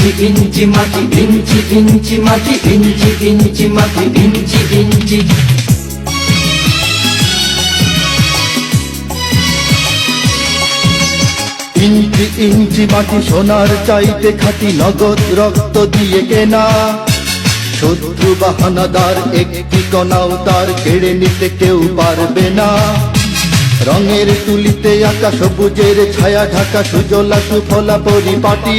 ইঞ্চি ইঞ্চি মাটি, ইঞ্চি ইঞ্চি মাটি, ইঞ্চি ইঞ্চি মাটি, ইঞ্চি ইঞ্চি। ইঞ্চি ইঞ্চি মাটি সোনার চাইতে খাটি নগদ রক্ত দিয়ে কেনা। শত্রু বাহানাদার একটি কণাও তার কেড়ে নিতে কেউ পারবে না। রঙের তুলিতে আঁকা সবুজের ছায়া ঢাকা, সুজলা সুফলা পরিপাটি।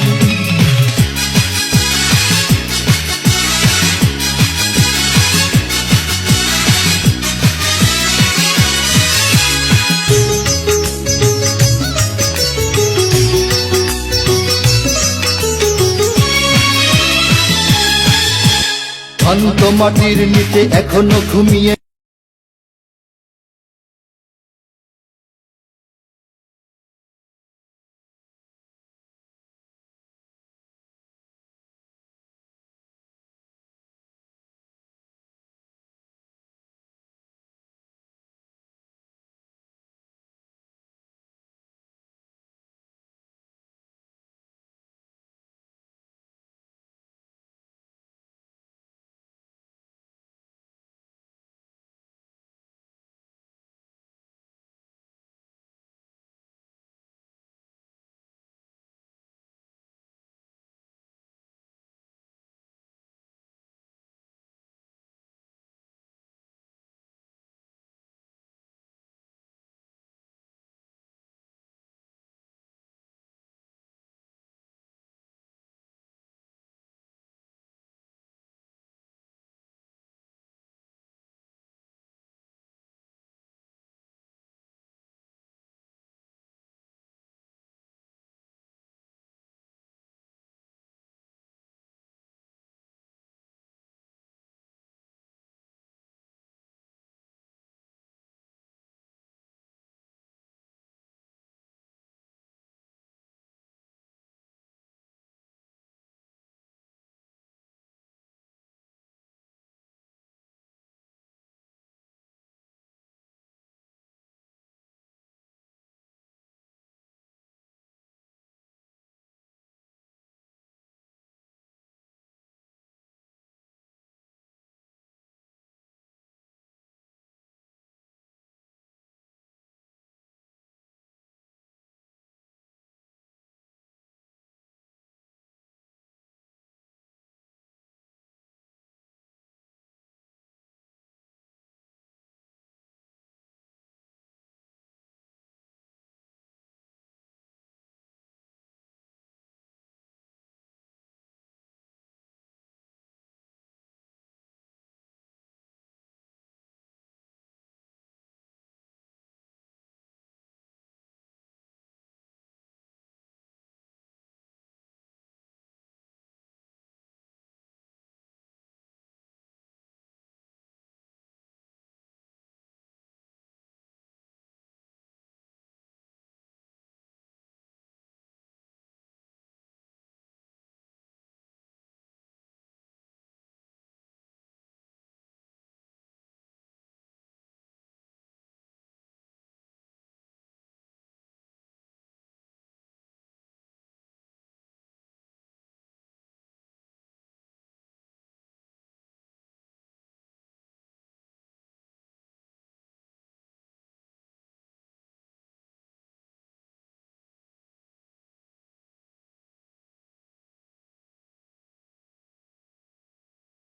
শান্ত মাটির নিচে এখনও ঘুমিয়ে